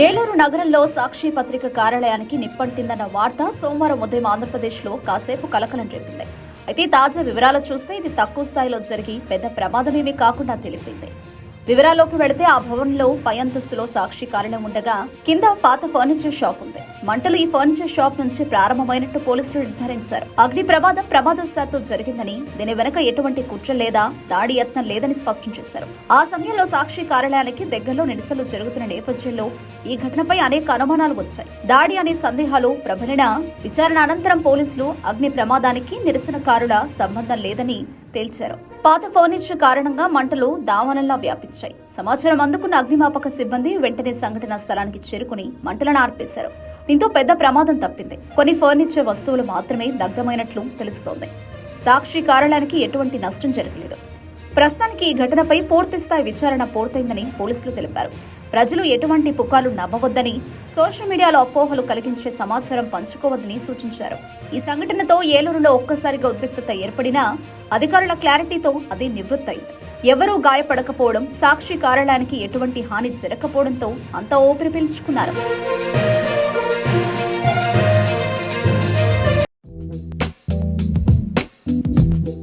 ఏలూరు నగరంలో సాక్షి పత్రిక కార్యాలయానికి నిప్పంటిందన్న వార్త సోమవారం ఉదయం ఆంధ్రప్రదేశ్లో కాసేపు కలకలం రేపింది. అయితే తాజా వివరాలు చూస్తే ఇది తక్కువ స్థాయిలో జరిగి పెద్ద ప్రమాదమేమీ కాకుండా తెలిపింది వివరాల్లోకి వెళితే ఆ భవనంలో పై అంతస్తులో సాక్షి కార్యాలయం ఉండగా కింద పాత ఫర్నిచర్ షాప్ ఉంది. మంటలు ఈ ఫర్నిచర్ షాప్ నుంచి ప్రారంభమైనట్టు పోలీసులు నిర్ధారించారు. అగ్ని ప్రమాదం ప్రమాదశాత్తు జరిగిందని దీని వెనక ఎటువంటి కుట్ర లేదా దాడి యత్నం లేదని స్పష్టం చేశారు. ఆ సమయంలో సాక్షి కార్యాలయానికి దగ్గరలో నిరసనలు జరుగుతున్న నేపథ్యంలో ఈ ఘటనపై అనేక అనుమానాలు వచ్చాయి. దాడి అనే సందేహాలు ప్రబలిన విచారణ అనంతరం పోలీసులు అగ్ని ప్రమాదానికి నిరసనకారుల సంబంధం లేదని తేల్చారు. పాత ఫర్నిచర్ కారణంగా మంటలు దావనంలా వ్యాపించాయి. సమాచారం అందుకున్న అగ్నిమాపక సిబ్బంది వెంటనే సంఘటనా స్థలానికి చేరుకుని మంటలను ఆర్పేశారు. దీంతో పెద్ద ప్రమాదం తప్పింది. కొన్ని ఫర్నిచర్ వస్తువులు మాత్రమే దగ్ధమైనట్లు తెలుస్తోంది. సాక్షి కార్యాలయానికి ఎటువంటి నష్టం జరగలేదు. ప్రస్తుతానికి ఈ ఘటనపై పూర్తిస్థాయి విచారణ పూర్తయిందని పోలీసులు తెలిపారు. ప్రజలు ఎటువంటి పుకార్లు నమ్మవద్దని సోషల్ మీడియాలో అపోహలు కలిగించే సమాచారం పంచుకోవద్దని సూచించారు. ఈ సంఘటనతో ఏలూరులో ఒక్కసారిగా ఉద్రిక్తత ఏర్పడినా అధికారుల క్లారిటీతో అది నివృత్తయింది ఎవరూ గాయపడకపోవడం సాక్షి కార్యాలయానికి ఎటువంటి హాని జరగకపోవడంతో అంతా ఊపిరి పీల్చుకున్నారు.